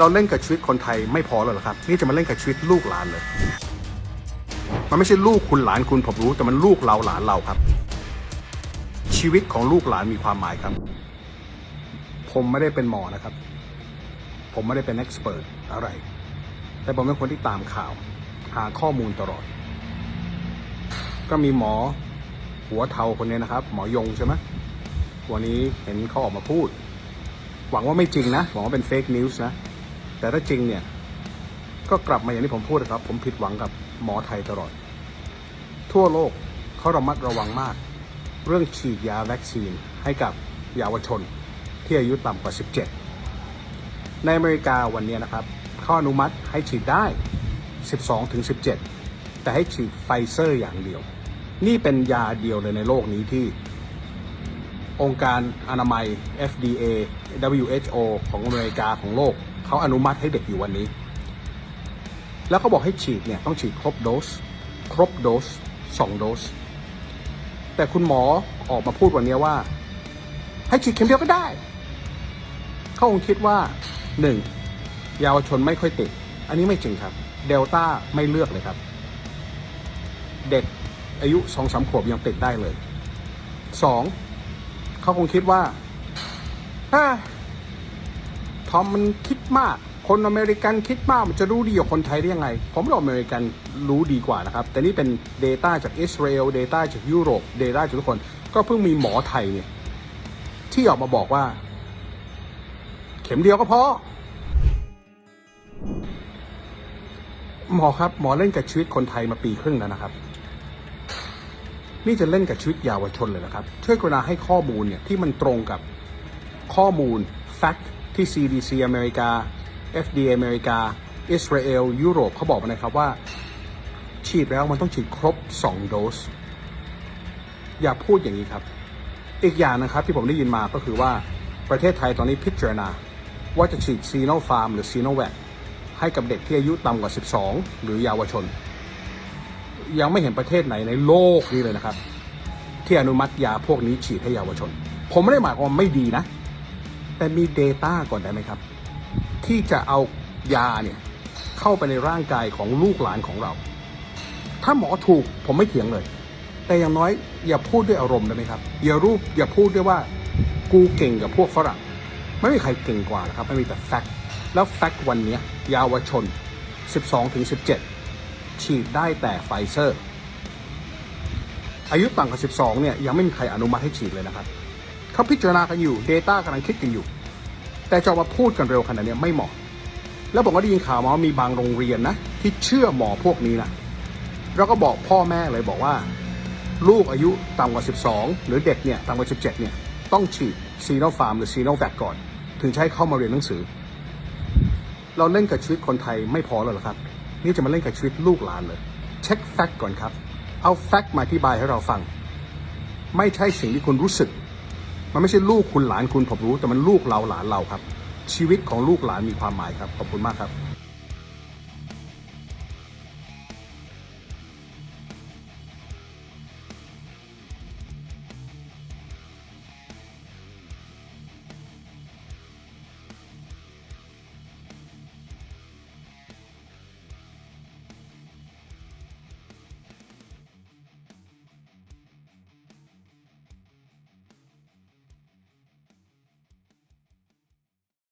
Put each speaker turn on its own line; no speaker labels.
เราเล่นกับชีวิตคนไทยไม่พอแล้วหรอครับ นี่จะมาเล่นกับชีวิตลูกหลานเลย มันไม่ใช่ลูกคุณหลานคุณผมรู้แต่มันลูกเราหลานเราครับ ชีวิตของลูกหลานมีความหมายครับ ผมไม่ได้เป็นหมอนะครับ ผมไม่ได้เป็นเอ็กซ์เพรสอะไร แต่ผมเป็นคนที่ตามข่าว หาข้อมูลตลอด ก็มีหมอหัวเทาคนนี้นะครับ หมอยงใช่ไหมวันนี้เห็นเขาออกมาพูด หวังว่าไม่จริงนะ หวังว่าเป็นเฟกนิวส์นะ แต่ถ้าจริงเนี่ย ก็กลับมาอย่างที่ผมพูดนะครับ ผมผิดหวังกับหมอไทยตลอด ทั่วโลกเขาระมัดระวังมาก เรื่องฉีดยาวัคซีนให้กับเยาวชน ที่อายุต่ำกว่า 17 ในอเมริกาวันนี้นะครับเขาอนุมัติให้ฉีดได้ 12ถึง17 แต่ให้ฉีดไฟเซอร์อย่างเดียว นี่เป็นยาเดียวเลยในโลกนี้ที่ องค์การอนามัย FDA WHO ของอเมริกาของโลก เขาอนุมัติให้เด็กอยู่วันนี้ แล้วเขาบอกให้ฉีดเนี่ยต้องฉีดครบโดส ครบโดส2โดส แต่คุณหมอออกมาพูดวันนี้ว่า ให้ฉีดเข็มเดียวก็ได้ เขาคงคิดว่า 1. เยาวชนไม่ค่อยติด อันนี้ไม่จริงครับ เดลต้าไม่เลือกเลยครับ เด็กอายุสองสามขวบยังติดได้เลยสองเขาคงคิดว่า ทอมมันคิดมาก คนอเมริกันคิดมากมันจะรู้ดีกว่าคนไทยได้ยังไง ผมว่าอเมริกันรู้ดีกว่านะครับ แต่นี่เป็น Data จากอิสราเอล Data จากยุโรป Data จากทุกคน ก็เพิ่งมีหมอไทยเนี่ย ที่ออกมาบอกว่า เข็มเดียวก็พอ หมอครับ หมอเล่นกับชีวิตคนไทยมาปีครึ่งแล้วนะครับนี่จะเล่นกับชีวิตเยาวชนเลยนะครับ ช่วยกรุณาให้ข้อมูลเนี่ยที่มันตรงกับข้อมูล fact ที่ CDC อเมริกา FDA อเมริกา อิสราเอล ยุโรปเขาบอกมานะครับว่า ฉีดแล้วมันต้องฉีดครบ 2 โดส อย่าพูดอย่างนี้ครับ อีกอย่างนะครับที่ผมได้ยินมาก็คือว่าประเทศไทยตอนนี้พิจารณา ว่าจะฉีดซีโนฟาร์มหรือซีโนแวคให้กับเด็กที่อายุต่ำกว่า 12 หรือเยาวชน ยังไม่เห็นประเทศไหนในโลกนี้เลยนะครับ ที่อนุมัติยาพวกนี้ฉีดให้เยาวชน ผมไม่ได้หมายความไม่ดีนะ แต่มี Data ก่อนได้ไหมครับ ที่จะเอายาเนี่ยเข้าไปในร่างกายของลูกหลานของเรา ถ้าหมอถูกผมไม่เถียงเลย แต่อย่างน้อยอย่าพูดด้วยอารมณ์ได้ไหมครับอย่ารูปอย่าพูดด้วยว่ากูเก่งกับพวกฝรั่งไม่มีใครเก่งกว่านะครับไม่มีแต่แฟกต์แล้วแฟกต์วันนี้ยเยาวชน 12-17 ฉีดได้แต่ไฟเซอร์ อายุต่ำกว่า12 เนี่ยยังไม่มีใครอนุมัติให้ฉีดเลยนะครับ เขาพิจารณากันอยู่ Data กำลังคิดกันอยู่ แต่จะมาพูดกันเร็วขนาดนี้ไม่เหมาะ แล้วผมก็ได้ยินข่าวมาว่ามีบางโรงเรียนนะ ที่เชื่อหมอพวกนี้นะแล้วก็บอกพ่อแม่เลยบอกว่า ลูกอายุต่ำกว่า 12 หรือเด็กเนี่ยต่ำกว่า 17 เนี่ยต้องฉีดซีโนฟาร์มหรือซีโนแวคก่อน ถึงใช้เข้ามาเรียนหนังสือ เราเล่นกับชีวิตคนไทยไม่พอแล้วหรอครับ นี่จะมาเล่นกับชีวิตลูกหลานเลย เช็คแฟกต์ก่อนครับ เอาแฟกต์มาอธิบายให้เราฟัง ไม่ใช่สิ่งที่คุณรู้สึก มันไม่ใช่ลูกคุณหลานคุณผมรู้แต่มันลูกเราหลานเราครับ ชีวิตของลูกหลานมีความหมายครับขอบคุณมากครับ